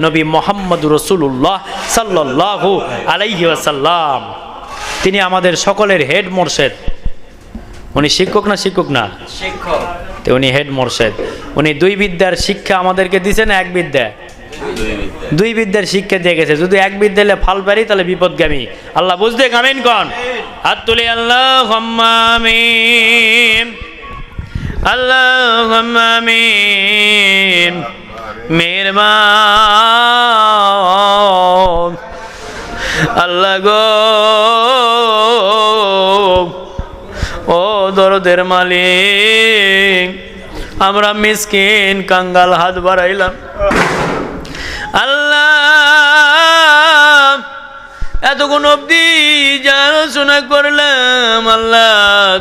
নবী মোহাম্মদ রসুল্লাহ সাল্লাহ আলাইহি আসাল্লাম তিনি আমাদের সকলের হেড মোর্শেদ। উনি শিক্ষক না শিক্ষক না? শিক্ষক। উনি হেড মোর্শেদ। উনি দুই বিদ্যার শিক্ষা আমাদেরকে দিছে না এক বিদ্যা? দুই বিদ্যার শিক্ষা দিয়ে গেছে। যদি এক বিদ্যা হলে ফাল পারি তাহলে বিপদগামী। আল্লাহ বুঝতে কামিন কন। হাত তুলি আল্লাহ আল্লাহ আমিন। মেহরবান আল্লাহ গো। ও দরদের মালিক, আমরা মিসকিন কাঙ্গাল হাত বাড়াইলাম। আল্লাহ, এতক্ষণ অবধি জানাশোনা করলাম, আল্লাহ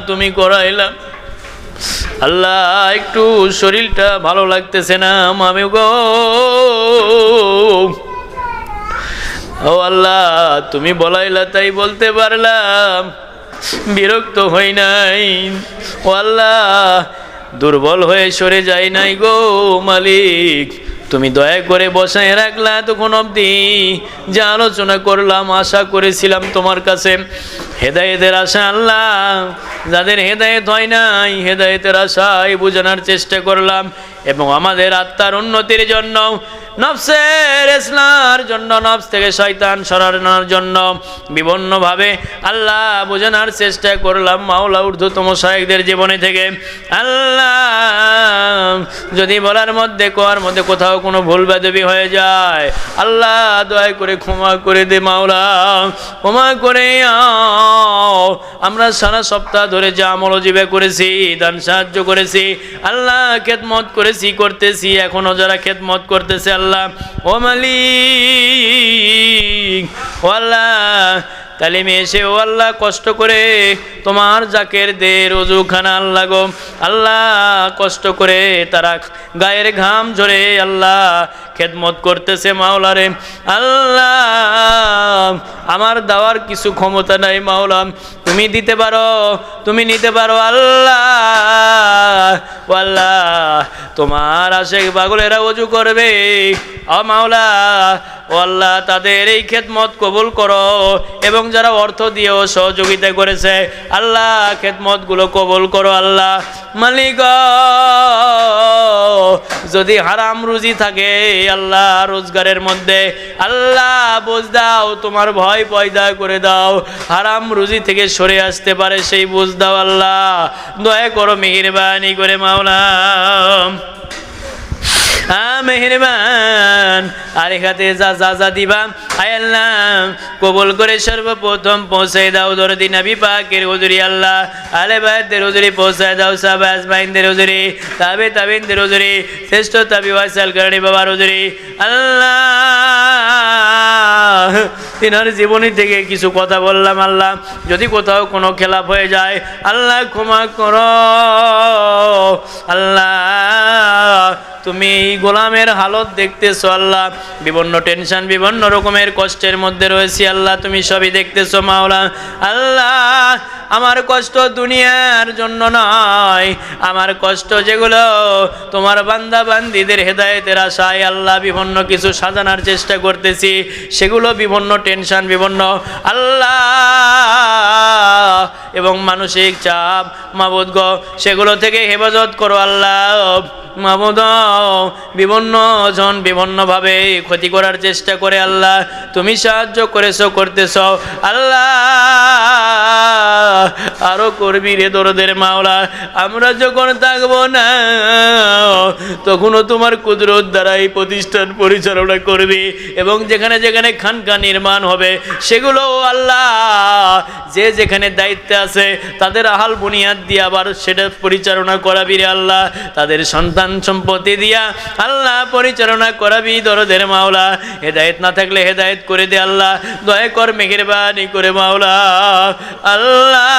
তুমি করাইলাম। আল্লাহ, একটু শরীরটা ভালো লাগতেছে না আমি গো। ও আল্লাহ, তুমি বলাইলা তাই বলতে পারলাম, বিরক্ত হই নাই। ও আল্লাহ, দুর্বল হয়ে সরে যাই নাই গো মালিক। তুমি দয়া করে বসায় রাখলা তখন অবধি। যা আলোচনা করলাম, আশা করেছিলাম তোমার কাছে হেদায়েতের আশা আল্লাহ। যাদের হেদায়েত হয় নাই, হেদায়েতের আশায় বোঝানোর চেষ্টা করলাম। এবং আমাদের আত্মার উন্নতির জন্য, নফসের ইসলার জন্য, নফস থেকে শয়তান সরানোর জন্য বিভিন্নভাবে আল্লাহ বোঝানোর চেষ্টা করলাম মাওলা ঊর্ধ্বতম শায়কদের জীবনে থেকে আল্লাহ, যদি বলার মধ্যে কোয়ার মধ্যে কোথাও কোনো ভুল বেদবি হয়ে যায়, আল্লাহ দয়া করে ক্ষমা করে দে মাওলা, ক্ষমা করে। আমরা সারা সপ্তাহ ধরে যা আমল জীবে করেছি, দান সাহায্য করেছি, আল্লাহ খেদমত করেছি করতেছি করতেছি, এখনও যারা খেদমত করতেছে আল্লাহ। ও মালিক তালিমে এসে ও আল্লাহ কষ্ট করে তোমার জাকের দে রোজুখানা আল্লাহ গো। আল্লাহ কষ্ট করে তারা গায়ের ঘাম ঝরে আল্লাহ খেদমত করতেছে মাওলারে আল্লাহ, আমার দেওয়ার কিছু ক্ষমতা নাই মাওলাম তুমি দিতে পারো, তুমি নিতে পারো আল্লাহ। আল্লাহ, তোমার আশেক পাগলেরা অজু করবে। আ মাওলা, আল্লাহ তাদের এই খেদমত কবুল করো এবং যারা অর্থ দিয়েও সহযোগিতা করেছে, আল্লাহ খেদমতগুলো কবুল করো আল্লাহ। মালিক, যদি হারাম রুজি থাকে আল্লাহ রোজগারের মধ্যে, আল্লাহ বোঝ দাও, তোমার ভয় পয়দা করে দাও। হারাম রুজি থেকে সরে আসতে পারে সেই বুঝ দাও আল্লাহ। দয়া করো মেহরবানি করে মাওলা মেহরবান, আর এখাতে যা যা যা দিবা আয় আল্লাহ কবুল করে সর্বপ্রথম পৌঁছে দাও দরদি নবী পাকের হুজুরি, আল্লাহ। আলে ভাইদের হুজুরি পৌঁছে দাও সাব আজমাইনদের হুজুরি, তাবে তাবিনদের হুজুরি, শ্রেষ্ঠ তাবি ওয়াসাল করণী বাবার হুজুরি। আল্লাহ, তিনার জীবনী থেকে কিছু কথা বললাম, আল্লাহ। যদি কোথাও কোনো খেলাপ হয়ে যায়, আল্লাহ ক্ষমা করো। আল্লাহ তুমি এই গোলামের হালত দেখতেছো আল্লাহ। বিভিন্ন টেনশন, বিভিন্ন রকমের কষ্টের মধ্যে রয়েছি আল্লাহ, তুমি সবই দেখতেছো মাওলা। আল্লাহ, আমার কষ্ট দুনিয়ার জন্য নয়। আমার কষ্ট যেগুলো তোমার বান্দা বান্দিদের হেদায়েতের আশায় আল্লাহ বিভিন্ন কিছু সাজানোর চেষ্টা করতেছি, সেগুলো বিভিন্ন টেনশন, বিভিন্ন আল্লাহ এবং মানসিক চাপ, মাবুদ সেগুলো থেকে হেফাজত করো আল্লাহ। মাবুদ বিভিন্ন জন বিভিন্নভাবে ক্ষতি করার চেষ্টা করে আল্লাহ। তুমি সাহায্য করেছ করতেছ। আল্লাহ আরও করবি রে দরদের মাওলা। আমরা যখন থাকব না, তখনও তোমার কুদরত দ্বারা এই প্রতিষ্ঠান পরিচালনা করবি এবং যেখানে যেখানে খানকা নির্মাণ হবে, সেগুলো আল্লাহ যে যেখানে দায়িত্বে আছে, তাদের আহাল বুনিয়াদ দিয়ে আবার সেটা পরিচালনা করাবি রে আল্লাহ। তাদের সন্তান সম্পত্তি দিয়া আল্লাহ পরিচালনা করাবি দরদের মাওলা। হেদায়েত না থাকলে হেদায়েত করে দে আল্লাহ। দয়া কর মেহেরবানি করে মাওলা। আল্লাহ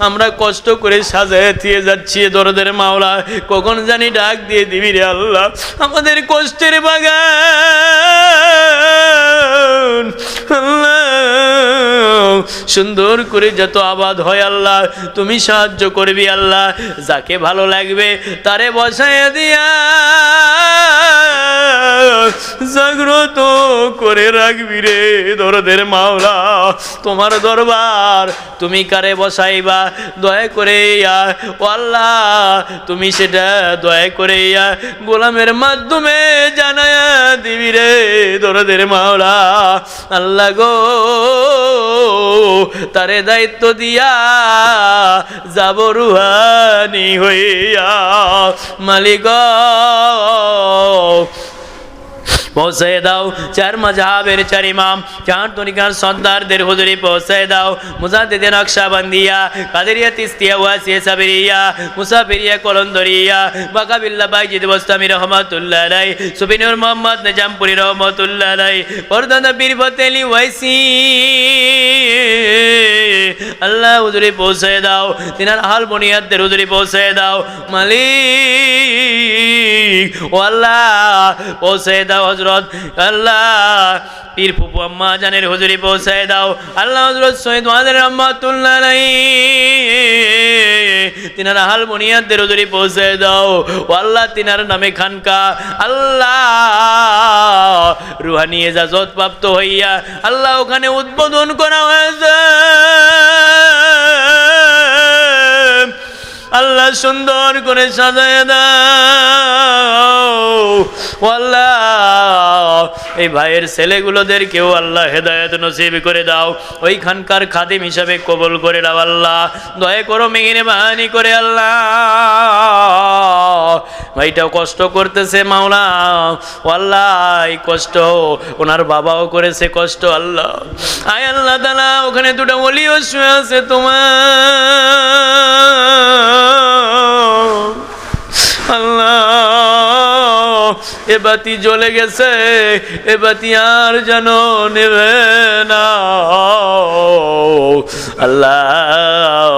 আমরা কষ্ট করে সাজায় দিয়ে যাচ্ছি দরদের মাওলা। কখন জানি ডাক দিয়ে দিবি রে আল্লাহ। আমাদের কষ্টের বাগান। সুন্দর করে যত আবাদ হয় আল্লাহ, তুমি সাহায্য করবি আল্লাহ। যাকে ভালো লাগবে তারে বসায় দিয়া জাগ্রত করে রাখবি রে দরদের মাওলা। তোমার দরবার তুমি কারে বসাইবা? দয়া করে ও আল্লাহ, তুমি সেটা দয়া করে গোলামের মাধ্যমে জানায়া দিবি রে দরদের মাওলা। আল্লাহ গো, তারে দায়িত্ব দিয়া যাব রুহানি হইয়া। মালিক পৌঁছে দাও। চার মজাবের চার ইমাম, চার তরিকার সর্দারদের হুজুরি পৌঁছে দাও। মুজাদ্দিদে নকশা বান্দিয়া কাদেরিয়া তিস্তিয়া, ওয়াসিয়া সাবেরিয়া, মুসাফিরিয়া কলন্দরিয়া, বাকাবিল্লা বাইজিদ বস্তামি রহমাতুল্লাহ আলাই সুবিনুর মোহাম্মদ নিজামপুরি রহমতুল্লাহ আলাই পরদাদা বীর ফতেলি ওয়াইসি। আল্লাহ হুজুরি পৌঁছে দাও। তিনার হাল বনিয়াদের হুজুরি পৌঁছে দাও। মালিক, ও আল্লাহ পৌঁছে দাও হজরত আল্লাহ, পীর ফুপু আম্মা জানের হুজুরি পৌঁছায় দাও। আল্লাহ হজরত সৈয়দ ওয়াজের রহমাতুল্লাহ নাই তিনার হাল বনিয়াদের হুজুরি পৌঁছায় দাও। ও আল্লাহ, তিনার নামে খানকা। আল্লাহ, রুহানি এজাজত প্রাপ্ত হইয়া আল্লাহ ওখানে উদ্বোধন করা হয়েছে। আল্লাহ সুন্দর করে সাজায় দাও। এই ভাইয়ের ছেলেগুলোদেরকেও আল্লাহ হেদায়ত নসিব করে দাও। ওইখানকার খাদিম হিসাবে কবল করে দাও আল্লাহ। দয়া করো মেঘিনে বাহানি করে আল্লাহ। ভাইটাও কষ্ট করতেছে মাওলা। আল্লাহ কষ্ট। ওনার বাবাও করেছে কষ্ট, আল্লাহ। আয় আল্লাহ তালা ওখানে দুটো অলিও শুয়ে আছে তোমার আল্লাহ এ বাতি জ্বলে গেছে, এ বাতি আর যেন নেবে না। আল্লাহ,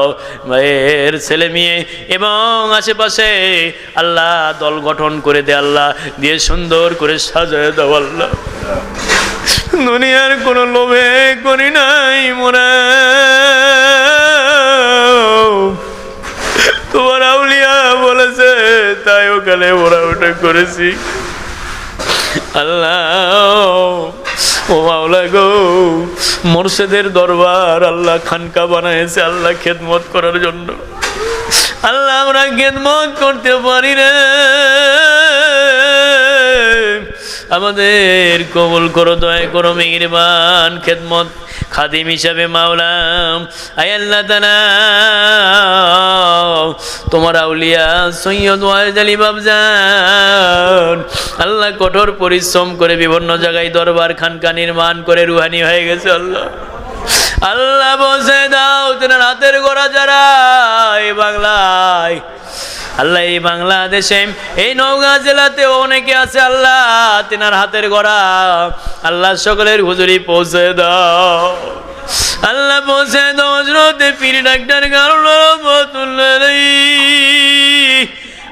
মায়ের ছেলে মেয়ে এবং আশেপাশে আল্লাহ দল গঠন করে দে আল্লাহ, দিয়ে সুন্দর করে সাজায় দাও আল্লাহ। দুনিয়ার কোনো লোভে করি নাই মোরা। তোমার আউলিয়া বলেছে, তাই ওখানে ওরা ওটা করেছি। আল্লাহ। ও মাওলা গো, মোর্শেদের দরবার আল্লাহ খানকা বানাইছে, আল্লাহ খেদমত করার জন্য। আল্লাহ আমরা খেদমত করতে পারি রে। আমাদের কবল করো, দয়া করো, মেহরবান, খেদমত। খাদিম হিসাবে মাওলাম। আয় আল্লাহ তোমার আউলিয়া সৈয়দ ওয়াজ আলী বাবজান। আল্লাহ কঠোর পরিশ্রম করে বিভিন্ন জায়গায় দরবার খানকা নির্মাণ করে রুহানি হয়ে গেছে আল্লাহ। আল্লাহ বসে দাও তেনার হাতের গোড়া যারা এই বাংলায়। আল্লাহ, এই বাংলাদেশে, এই নওগাঁ জেলাতে অনেকে আছে আল্লাহ, তেনার হাতের গড়া। আল্লাহ সকলের হুজুরি পৌঁছে দাও। আল্লাহ পৌঁছে দাও হজরতে পীর ডাক্তার কারণ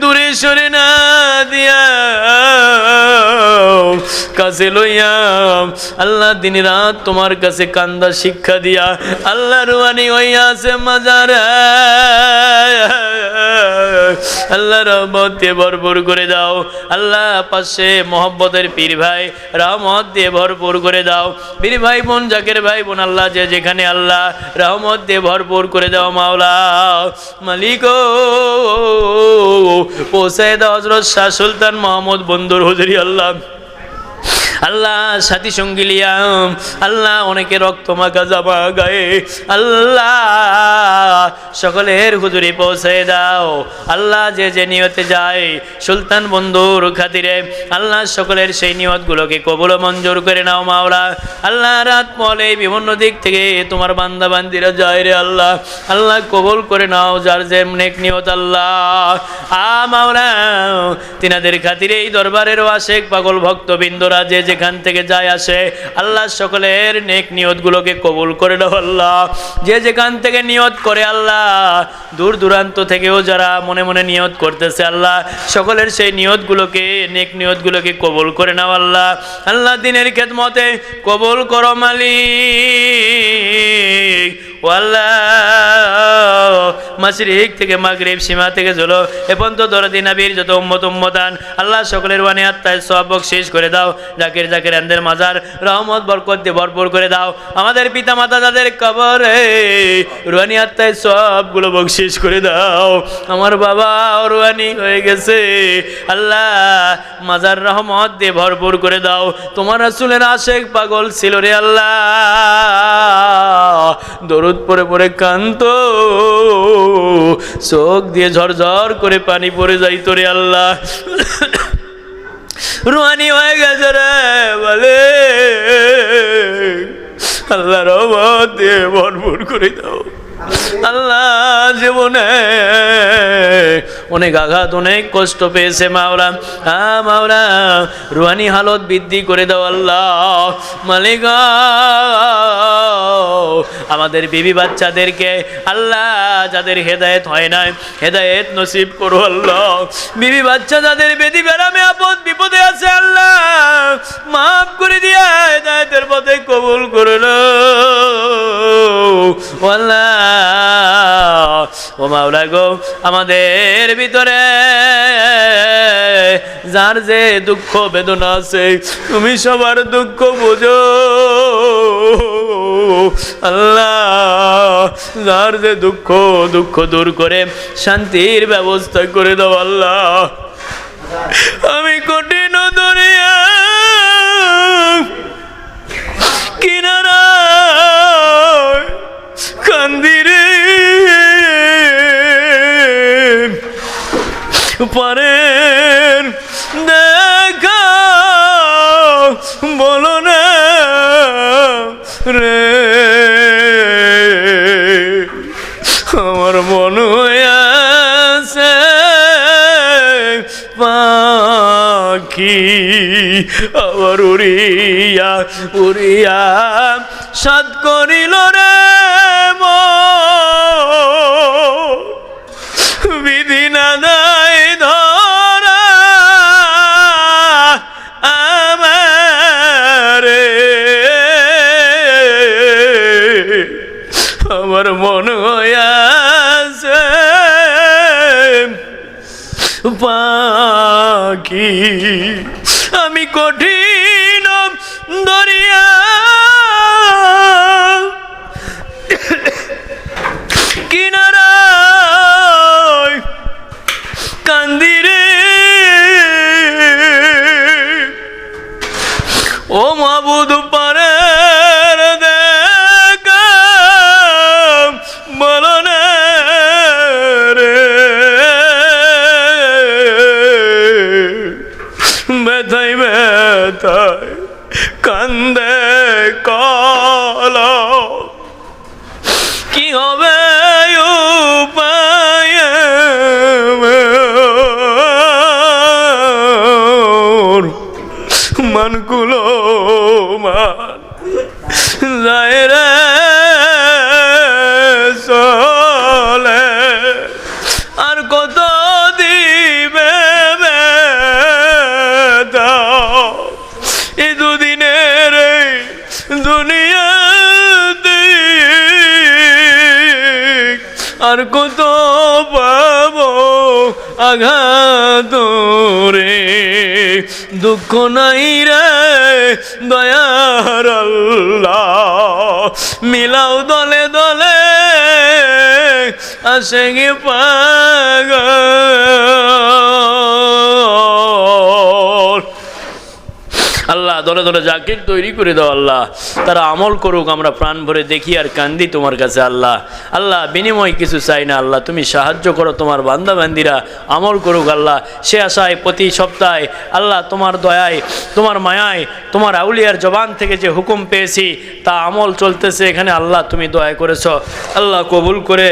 দূরে সরে না দিয়া কাছে লইয়া আল্লাহ দিন রাত তোমার কাছে কান্দা শিক্ষা দিয়া আল্লাহ রুয়ানি হইয়া আছে মাজার। আল্লাহ রহমত দিয়ে ভরপুর করে দাও। আল্লাহ পাশে মোহব্বতের পীর ভাই রহমত দিয়ে ভরপুর করে দাও। পীর ভাই বোন, জাকের ভাই বোন, আল্লাহ যে যেখানে আল্লাহ রহমত দিয়ে ভরপুর করে দাও মাওলা। মালিক পৌঁছায় দাও হজরত শাহ সুলতান মোহাম্মদ বন্দর হজরি আল্লাহ। আল্লাহ সাথী সঙ্গী লিয়াম, আল্লাহ অনেকে রক্ত মাখা জামা গায়ে, আল্লাহ সকলের হুজুরি পৌঁছে দাও। আল্লাহ যে যে নিয়তে যায় সুলতান বন্ধুর খাতিরে, আল্লাহ সকলের সেই নিয়তগুলোকে কবল মঞ্জুর করে নাও মাওলা। আল্লাহ রাত মলে বিভিন্ন দিক থেকে তোমার বান্দা বান্দিরা যায় রে আল্লাহ। আল্লাহ কবল করে নাও যার যে নেক নিয়ত আল্লাহ। আ মাওলা, তিনাদের খাতিরে এই দরবারের আশেক পাগল ভক্তবৃন্দরা যে যেখান থেকে যায় আসে, আল্লাহ সকলের নেক নিয়তগুলোকে কবুল করে দাও আল্লাহ। যে যেখান থেকে নিয়ত করে আল্লাহ, দূর দূরান্ত থেকেও যারা মনে মনে নিয়ত করতেছে আল্লাহ, সকলের সেই নিয়তগুলোকে, নেক নিয়তগুলোকে কবুল করে নাও আল্লাহ। আল্লাহ দিনের খেদমতে কবুল করো মালিক। মাসরিক থেকে মাগরিব সীমা থেকে চলো এ পর্যন্ত দরদি নাবির যত উম্মত উম্মতান, আল্লাহ সকলের ওয়ানি আত্মায় সব শেষ করে দাও, জাকির জাকির আন্দের মাজার রহমত, বরকত দিয়ে ভরপুর করে দাও। আমাদের পিতা মাতা যাদের কবরে রুয়ানি আত্মায় সবগুলো বকশিস করে দাও। আমার বাবা রুয়ানি হয়ে গেছে। আল্লাহ মাজার রহমত দিয়ে ভরপুর করে দাও। তোমার রাসূলের আশেক পাগল ছিল রে আল্লাহ। দরুদ পরে পরে কান্ত চোখ দিয়ে ঝরঝর করে পানি পড়ে যাইতো রে আল্লাহ। রুহানি হয়ে গেছে রে বলে আল্লাহ রহমত দিয়ে ভরপুর করে দাও। আল্লাহ জীবনে অনেক আঘাত, অনেক কষ্ট পেয়েছে মাওলা। হ্যাঁ মাওলা, রুহানি হালত বৃদ্ধি করে দাও আল্লাহ। মালিকা, আমাদের বিবি বাচ্চাদেরকে আল্লাহ যাদের হেদায়েত হয় নাই, হেদায়েত নসিব করো আল্লাহ। বিবি বাচ্চা যাদের বেদি বেড়ামে আপদ বিপদে আছে আল্লাহ, মাফ করে দিয়া হেদায়েতের পথে কবুল করে আল্লাহ, ও মাওলা গো, আমাদের ভিতরে। যার যে দুঃখ বেদনা আছে, তুমি সবার দুঃখ বোঝো। আল্লাহ, যার যে দুঃখ দুঃখ দূর করে শান্তির ব্যবস্থা করে দাও আল্লাহ। পারেন। বলো না রে। আমার মন আছে পাখি আবার উড়িয়া উড়িয়া সাত করিল মন পাখি আমি কঠিন যায় রে চলে। আর কত দিবে এই দুদিনের এই দুনিয়াতে। আর কত পাবো আঘাত রে? দুঃখ নাই রে মিলাও দলে দলে আসে গে পাগল। দলে দলে জাকির তৈরি করে দাও আল্লাহ। তারা আমল করুক, আমরা প্রাণ ভরে দেখি আর কান্দি তোমার কাছে আল্লাহ। আল্লাহ, বিনিময় কিছু চাই না আল্লাহ, তুমি সাহায্য করো তোমার বান্দা বান্দিরা আমল করুক আল্লাহ। সে আশায় প্রতি সপ্তাহে আল্লাহ তোমার দয়ায়, তোমার মায়ায়, তোমার আউলিয়ার জবান থেকে যে হুকুম পেয়েছি, তা আমল চলতেছে, এখানে আল্লাহ তুমি দয়া করেছ। আল্লাহ কবুল করে।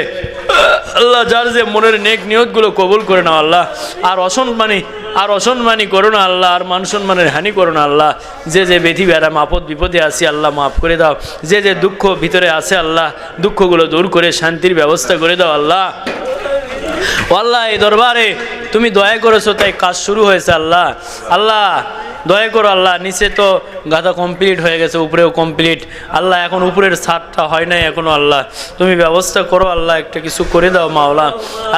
আল্লাহ যার যে মনের নেক নিয়তগুলো কবুল করে নাও আল্লাহ। আর অসম্মানী আর অসম্মানী করো না আল্লাহ, আর মান সম্মানের হানি করো না আল্লাহ। যে যে বেধি ব্যারাম আপদ বিপদে আছি আল্লাহ, মাফ করে দাও। যে যে দুঃখ ভিতরে আছে আল্লাহ, দুঃখগুলো দূর করে শান্তির ব্যবস্থা করে দাও আল্লাহ। আল্লাহ, এই দরবারে তুমি দয়া করেছ, তাই কাজ শুরু হয়েছে আল্লাহ। আল্লাহ দয়া করো আল্লাহ, নিচে তো গাদা কমপ্লিট হয়ে গেছে, উপরেও কমপ্লিট আল্লাহ, এখন উপরের ছাদটা হয় নাই এখনও আল্লাহ। তুমি ব্যবস্থা করো আল্লাহ, একটা কিছু করে দাও মাওলা।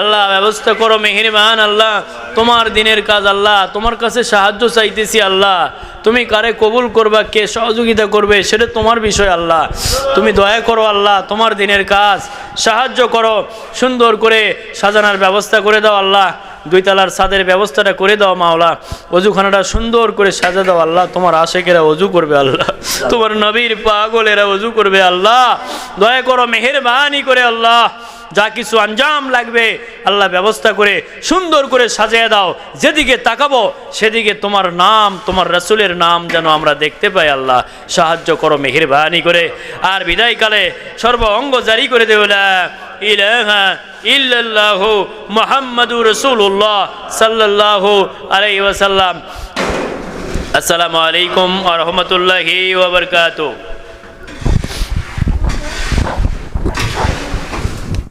আল্লাহ, ব্যবস্থা করো মেহেরবান আল্লাহ। তোমার দিনের কাজ আল্লাহ, তোমার কাছে সাহায্য চাইতেছি আল্লাহ। তুমি কারে কবুল করবা, কে সহযোগিতা করবে, সেটা তোমার বিষয় আল্লাহ। তুমি দয়া করো আল্লাহ, তোমার দিনের কাজ সাহায্য করো। সুন্দর করে সাজানোর ব্যবস্থা করে দাও আল্লাহ। দুই তালার ছাদের ব্যবস্থাটা করে দাও মাওলা। অজুখানাটা সুন্দর করে সাজা দাও আল্লাহ। তোমার আশেকেরা অজু করবে আল্লাহ। তোমার নবীর পাগলেরা অজু করবে আল্লাহ। দয়া করো, মেহেরবানি করে আল্লাহ। যা কিছু আঞ্জাম লাগবে, আল্লাহ ব্যবস্থা করে, সুন্দর করে সাজিয়ে দাও। যেদিকে তাকাবো, সেদিকে তোমার নাম, তোমার রসুলের নাম যেন আমরা দেখতে পাই, আল্লাহ। সাহায্য করো, মেহেরবানি করে। আর বিদায়কালে সর্ব অঙ্গ জারি করে দেওলা ইলাহা ইল্লাল্লাহু আসসালামু আলাইকুম ওয়া রাহমাতুল্লাহি